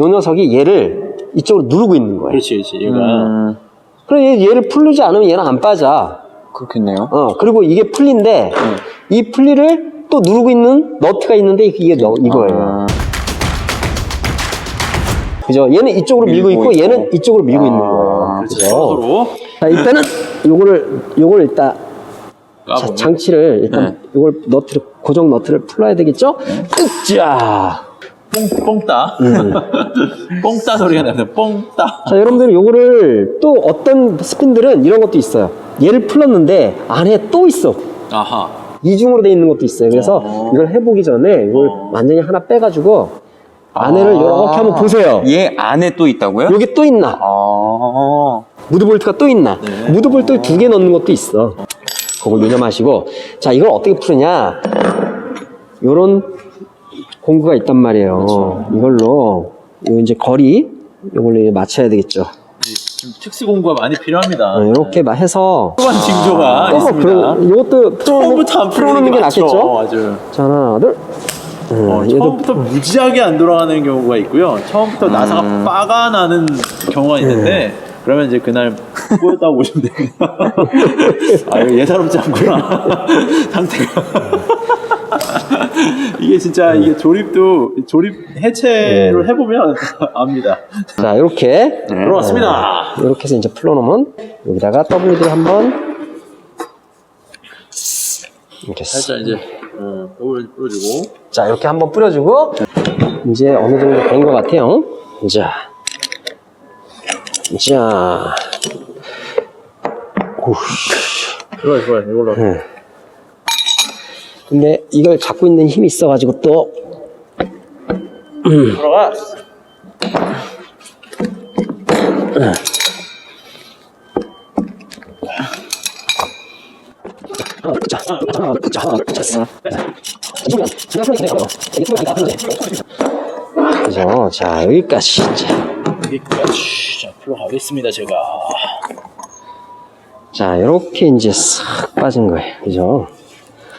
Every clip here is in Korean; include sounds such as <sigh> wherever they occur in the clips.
요 녀석이 얘를 이쪽으로 누르고 있는 거예요. 그렇지, 그렇지. 얘가 음, 그럼 얘, 얘를 풀리지 않으면 얘는 안 빠져. 그렇겠네요. 어, 그리고 이게 풀린데, 이 풀리를 또 누르고 있는 너트가 있는데, 이게 너- 이거예요. 아, 그죠? 얘는 이쪽으로 밀고, 밀고 있고, 있고. 얘는 이쪽으로 밀고 아, 있는 거예요. 그렇지. 그죠? 서로 자, 일단은 요거를, 요걸 일단, 자, 까보면 장치를, 일단, 요걸 너트를, 고정 너트를 풀어야 되겠죠? 으쌰! 뽕, 뽕따. 음. <laughs> 뽕따 소리가 납니다. 뽕따. 자, 여러분들 요거를 또 어떤 스핀들은 이런 것도 있어요. 얘를 풀었는데, 안에 또 있어. 아하. 이중으로 돼 있는 것도 있어요. 그래서 어. 이걸 해보기 전에 이걸 어. 완전히 하나 빼가지고 안에를 이렇게 한번 보세요. 얘 안에 또 있다고요? 여기 또 있나? 아, 무드볼트가 또 있나? 네. 무드볼트 두 개 넣는 것도 있어. 그걸 요념하시고 자 이걸 어떻게 푸느냐? 요런 공구가 있단 말이에요. 그렇죠. 이걸로 요 이제 거리 이걸로 이제 맞춰야 되겠죠. 좀 특수 공부가 많이 필요합니다. 이렇게 막 해서 후반 징조가 또 있습니다. 그런 이것도 처음부터 안 풀어놓는 게 맞죠. 낫겠죠? 맞아요. 자 하나 둘. 음, 어, 얘도 처음부터 무지하게 안 돌아가는 경우가 있고요. 처음부터 나사가 음. 빠가 나는 경우가 있는데 네. 그러면 이제 그날 꼬였다고 보시면 됩니다. <laughs> 아 이거 예사롭지 않구나 <laughs> 상태가. <laughs> 이게 진짜 이게 조립도 조립 해체를 네. 해보면 <laughs> 압니다. 자 이렇게 들어왔습니다. 이렇게 해서 이제 풀어놓으면 여기다가 WD를 한번 이렇게 쓱. 살짝 이제 어, 더블 풀어주고 자 이렇게 한번 뿌려주고 이제 어느 정도 된 것 같아요 자, 자, 좋아요 좋아요 이걸로 네. 근데 이걸 갖고 있는 힘이 있어가지고 또 들어가. 자, 자. 그죠? 자 여기까지 자, 여기까지 자 풀어가겠습니다 제가. 자 이렇게 이제 싹 빠진 거예요 그죠?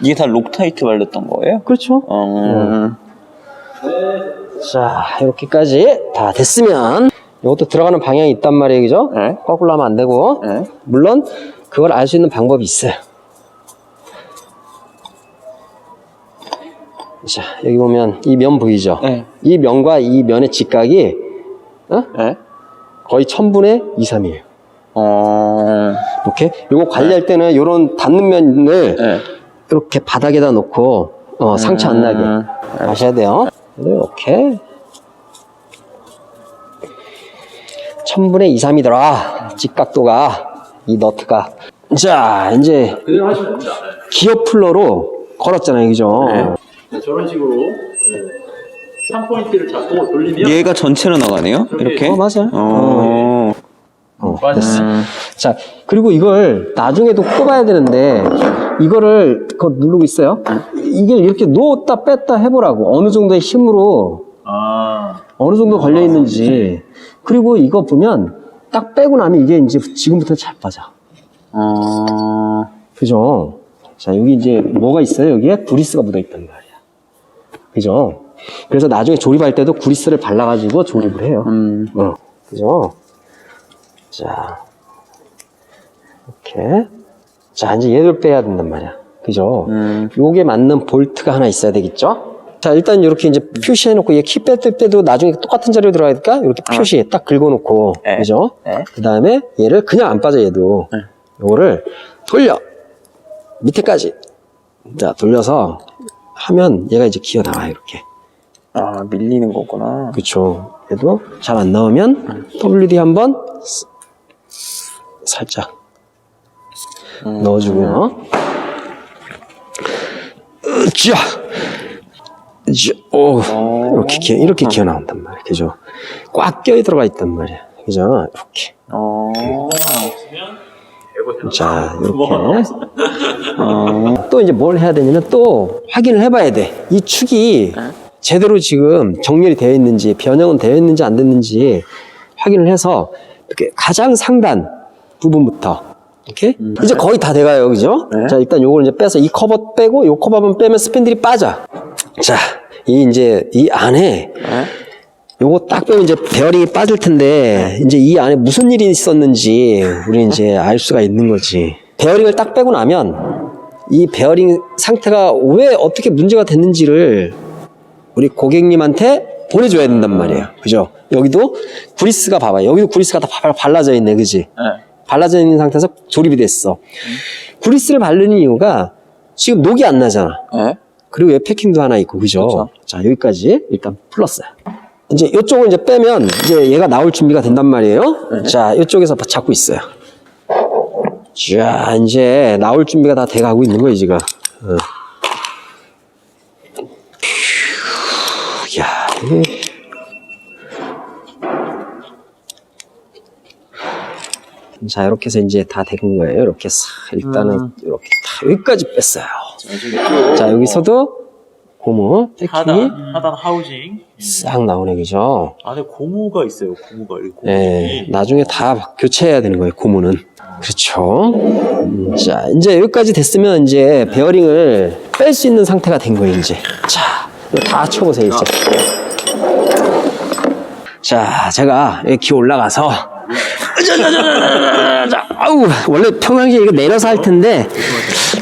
이게 다 록타이트 발렸던 거예요? 그렇죠 어, 자, 이렇게까지 다 됐으면 이것도 들어가는 방향이 있단 말이에요, 그죠? 네. 거꾸로 하면 안 되고 네. 물론 그걸 알 수 있는 방법이 있어요. 자, 여기 보면 이 면 보이죠? 네. 이 면과 이 면의 직각이 어? 네. 거의 천분의 2, 3이에요. 어, 이렇게 요거 관리할 때는 이런 닿는 면을 네. 이렇게 바닥에다 놓고 어, 상처 안 나게 음. 하셔야 돼요. 이렇게 천분의 2, 3이더라. 직각도가 이 너트가 자 이제 그대로 하시면 됩니다. 기어 플러로 걸었잖아요, 그죠? 네, 저런 식으로 네. 3포인트를 잡고 돌리면 얘가 전체로 나가네요? 이렇게? 어 맞아요. 어, 어. 됐어. 음. 자 그리고 이걸 나중에도 꼽아야 되는데 이거를 그거 누르고 있어요. 이게 이렇게 놓았다 뺐다 해보라고. 어느 정도의 힘으로 아. 어느 정도 걸려 있는지. 그리고 이거 보면 딱 빼고 나면 이게 이제 지금부터 잘 빠져. 어, 그죠? 자 여기 이제 뭐가 있어요? 여기에 구리스가 묻어 있단 말이야. 그죠? 그래서 나중에 조립할 때도 구리스를 발라가지고 조립을 해요. 음, 어, 그죠? 자 이렇게 자 이제 얘를 빼야 된단 말이야 그죠 음. 요게 맞는 볼트가 하나 있어야 되겠죠? 자, 일단 이렇게 이제 표시해놓고, 얘 키 뺄 때도 나중에 똑같은 자리로 들어가야 될까? 이렇게 표시 딱 긁어놓고, 네. 그죠? 네. 그 다음에 얘를 그냥 안 빠져, 얘도. 네. 요거를 돌려! 밑에까지. 자, 돌려서 하면 얘가 이제 기어 나와요, 이렇게. 아, 밀리는 거구나. 그쵸. 얘도 잘 안 나오면 WD 한번 스- 살짝 음. 넣어주고요. 으쌰! 으쌰! 오, 이렇게, 기어, 이렇게 기어 나온단 말이야. 그죠? 꽉 껴 들어가 있단 말이야. 그죠? 이렇게. 어, 자, 이렇게. 어, 또 이제 뭘 해야 되냐면 또 확인을 해봐야 돼. 이 축이 제대로 지금 정렬이 되어 있는지, 변형은 되어 있는지 안 됐는지 확인을 해서 이렇게 가장 상단 부분부터 이렇게 이제 거의 다 돼가요, 그죠? 네. 자, 일단 요걸 이제 빼서 이 커버 빼고 요 커버만 빼면 스핀들이 빠져. 자, 이 이제 이 안에 네. 요거 딱 빼면 이제 베어링이 빠질 텐데 이제 이 안에 무슨 일이 있었는지 우리 이제 알 수가 있는 거지. 베어링을 딱 빼고 나면 이 베어링 상태가 왜 어떻게 문제가 됐는지를 우리 고객님한테 보내줘야 된단 말이에요. 그죠? 여기도 구리스가 봐봐요. 여기도 구리스가 다 발- 발라져 있네. 그지? 네. 발라져 있는 상태에서 조립이 됐어. 구리스를 바르는 이유가 지금 녹이 안 나잖아. 네. 그리고 왜 패킹도 하나 있고, 그죠? 그쵸. 자, 여기까지 일단 풀었어요. 이제 이쪽을 이제 빼면 이제 얘가 나올 준비가 된단 말이에요. 자, 이쪽에서 잡고 있어요. 자, 이제 나올 준비가 다 돼가고 있는 거예요, 지금. 어. 자, 이렇게 해서 이제 다 된 거예요. 이렇게 싹, 일단은 이렇게 다 여기까지 뺐어요. 자, 여기서도 고무, 패킹이 하단, 하단 하우징. 싹 나오네, 그죠? 안에 고무가 있어요, 고무가. 여기 고무. 네, 나중에 다 교체해야 되는 거예요, 고무는. 그렇죠. 음, 자, 이제 여기까지 됐으면 이제 베어링을 뺄 수 있는 상태가 된 거예요, 이제. 자, 이거 다 쳐보세요, 이제. 자, 제가 여기 기 올라가서. 자, 아우, 원래 평상시에 이거 내려서 할 텐데,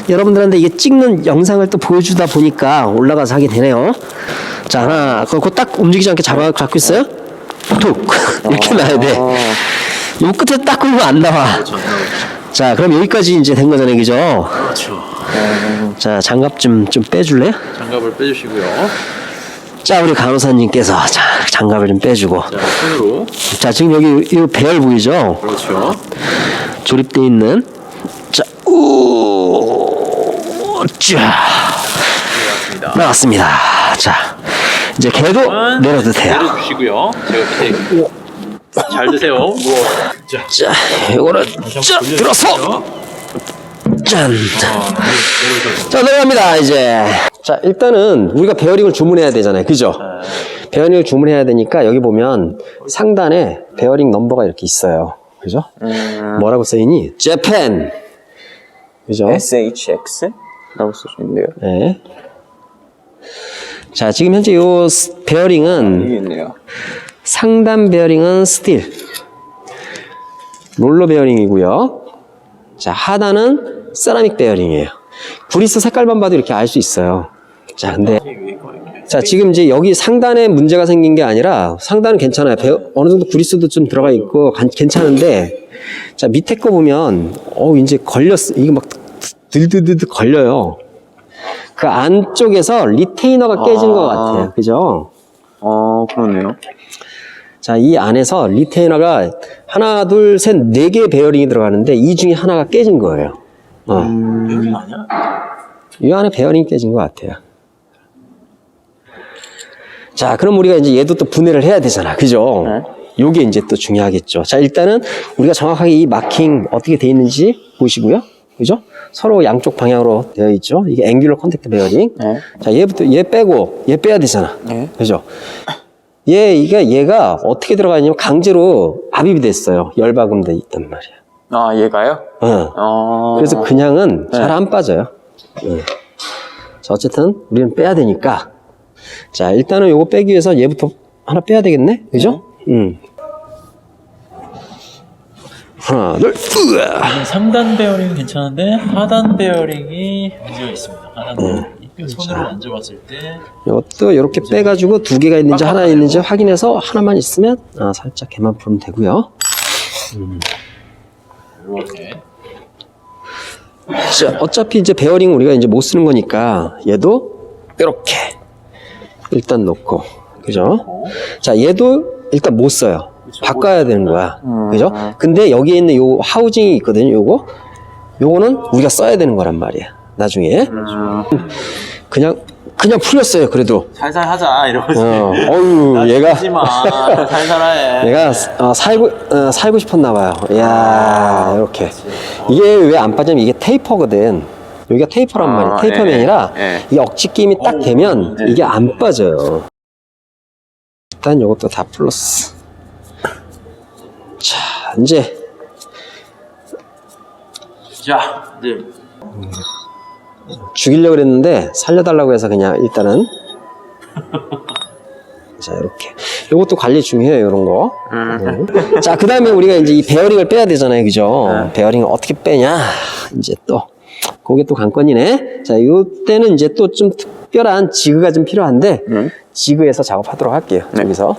여러분들한테 이게 찍는 영상을 또 보여주다 보니까 올라가서 하게 되네요. 자, 하나, 그거 딱 움직이지 않게 잡아, 잡고 있어요? 툭! <laughs> 이렇게 놔야 돼. 요 끝에 딱 걸면 안 나와. 자, 그럼 여기까지 이제 된 거잖아요, 그죠? 그렇죠. 자, 장갑 좀, 좀 빼줄래요? 장갑을 빼주시고요. 자, 우리 간호사님께서, 자, 장갑을 좀 빼주고. 자, 손으로. 자, 지금 여기, 이 배열 보이죠? 그렇죠. 조립되어 있는. 자, 우, 자. 나왔습니다. 자, 이제 걔도 내려도 돼요. 내려주시고요. 제가 밑에. 잘 드세요. 자, 자, 이거를, 자, 들어서! 짠! 자, 내려갑니다, 이제. 자, 일단은 우리가 베어링을 주문해야 되잖아요. 그죠? 베어링을 주문해야 되니까 여기 보면 상단에 베어링 넘버가 이렇게 있어요. 그죠? 뭐라고 써있니? 재팬! 그죠? SHX? 라고 쓰시는데요. 네. 자, 지금 현재 요 스- 베어링은 여기 있네요. 상단 베어링은 스틸. 롤러 베어링이고요. 자, 하단은 세라믹 베어링이에요. 브리스 색깔만 봐도 이렇게 알 수 있어요. 자, 근데 자, 지금 이제 여기 상단에 문제가 생긴 게 아니라 상단은 괜찮아요. 베어- 어느 정도 구리스도 좀 들어가 있고 간- 괜찮은데 자, 밑에 거 보면 어, 이제 걸렸어. 이게 막 들들들 걸려요. 그 안쪽에서 리테이너가 깨진 아. 것 같아요. 그죠? 어, 그러네요. 자, 이 안에서 리테이너가 하나, 둘, 셋, 네 개의 베어링이 들어가는데 이 중에 하나가 깨진 거예요. 어. 여기 아니야? 이 안에 베어링이 깨진 것 같아요. 자, 그럼 우리가 이제 얘도 또 분해를 해야 되잖아. 그죠? 요게 이제 또 중요하겠죠. 자, 일단은 우리가 정확하게 이 마킹 어떻게 돼 있는지 보시고요. 그죠? 서로 양쪽 방향으로 되어 있죠. 이게 앵귤러 컨택트 베어링. 네. 자, 얘부터 얘 빼고 얘 빼야 되잖아. 네. 그죠? 얘 이게 얘가 어떻게 들어가냐면 강제로 압입이 됐어요. 열박음돼 있단 말이야. 아, 얘가요? 어. 어. 그래서 그냥은 잘 안 빠져요. 예. 자, 어쨌든 우리는 빼야 되니까. 자, 일단은 요거 빼기 위해서 얘부터 하나 빼야 되겠네? 그죠? 음. 하나, 둘, 으아. 상단 베어링은 괜찮은데 하단 베어링이 문제가 있습니다. 하단 베어링이 손으로 만져봤을 때 이것도 이렇게 빼가지고 두 개가 있는지 하나 있는지 확인해서 하나만 있으면 아, 살짝 개만 풀면 되고요. 이렇게 자, 어차피 이제 베어링 우리가 이제 못 쓰는 거니까 얘도 이렇게 일단 놓고 그죠? 자, 얘도 일단 못 써요. 바꿔야 되는 거야. 그죠? 근데 여기에 있는 요 하우징이 있거든요. 요거 요거는 우리가 써야 되는 거란 말이야. 나중에 그냥 그냥 풀렸어요. 그래도 살살 하자 이러면서 어, 어유 <laughs> 얘가 하지 마 <laughs> 살살 해. 내가 어, 살고 어, 살고 싶었나 봐요. 이야 이렇게 이게 왜 안 빠지면 이게 테이퍼거든. 여기가 테이퍼란 말이야. 아, 테이퍼면이라 예, 예. 이게 억지 끼임이 딱 되면 이게 안 빠져요. 일단 이것도 다 플러스. 자 이제 자 이제 죽이려고 그랬는데 살려달라고 해서 그냥 일단은 <laughs> 자 이렇게 이것도 관리 중요해요, 이런 거. 네. 자, 그 다음에 우리가 이제 이 베어링을 빼야 되잖아요, 그죠? 베어링을 어떻게 빼냐? 이제 또, 그게 또 관건이네. 자, 이때는 이제 또 좀 특별한 지그가 좀 필요한데, 지그에서 작업하도록 할게요, 여기서.